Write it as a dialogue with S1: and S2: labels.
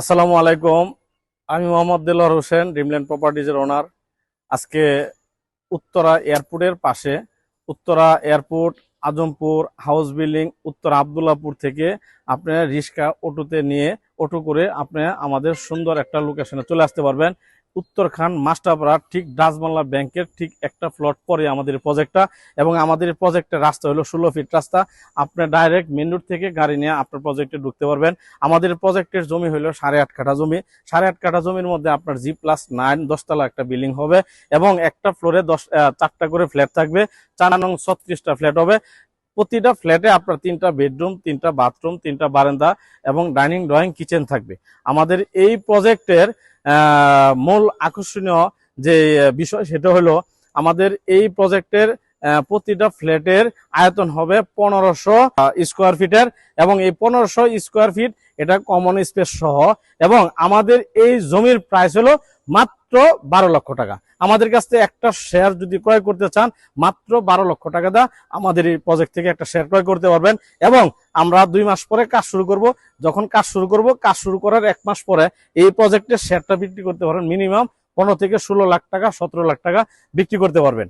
S1: আসসালামু আলাইকুম। আমি মোহাম্মদ দেলোয়ার হোসেন ড্রিমল্যান্ড প্রপার্টিজের ওনার আজকে উত্তরা এয়ারপোর্টের পাশে, Uttara airport, Azampur, house building, উত্তর আবদুল্লাপুর থেকে আপনারা রিক্সা, অটোতে নিয়ে অটো করে আপনি আমাদের সুন্দর একটা লোকেশনে চলে আসতে পারবেন। উত্তরখান মাস্টারপাড়া, ঠিক ডাচবাংলা ব্যাংকের ঠিক একটা প্লট পরে আমাদের প্রজেক্টটা এবং আমাদের প্রজেক্টের রাস্তা হলো ষোলো ফিট রাস্তা। আপনি ডাইরেক্ট মেন রোড থেকে গাড়ি নিয়ে আপনার প্রজেক্টে ঢুকতে পারবেন। আমাদের প্রজেক্টের জমি হলো সাড়ে আট কাঠা জমি। সাড়ে আট কাঠা জমির মধ্যে আপনার জি প্লাস নাইন দশতলা একটা বিল্ডিং হবে এবং একটা ফ্লোরে দশ চারটা করে ফ্ল্যাট থাকবে। চার নং ছত্রিশটা ফ্ল্যাট হবে। প্রতিটা ফ্ল্যাটে আপনার তিনটা বেডরুম, তিনটা বাথরুম, তিনটা বারান্দা এবং ডাইনিং, ড্রয়িং, কিচেন থাকবে। আমাদের এই প্রজেক্টের মূল আকর্ষণীয় যে বিষয় সেটা হলো আমাদের এই প্রজেক্টের প্রতিটা ফ্ল্যাটের আয়তন হবে পনেরোশো স্কোয়ার ফিটের এবং এই পনেরোশো স্কোয়ার ফিট এটা কমন স্পেস সহ। এবং আমাদের এই জমির প্রাইস হলো মাত্র বারো লক্ষ টাকা। আমাদের কাছ থেকে একটা শেয়ার যদি ক্রয় করতে চান, মাত্র বারো লক্ষ টাকা দা আমাদের এই প্রজেক্ট থেকে একটা শেয়ার ক্রয় করতে পারবেন। এবং আমরা দুই মাস পরে কাজ শুরু করব। যখন কাজ শুরু করব, কাজ শুরু করার এক মাস পরে এই প্রজেক্টের শেয়ারটা বিক্রি করতে পারবেন মিনিমাম পনেরো থেকে ষোলো লাখ টাকা, সতেরো লাখ টাকা বিক্রি করতে পারবেন।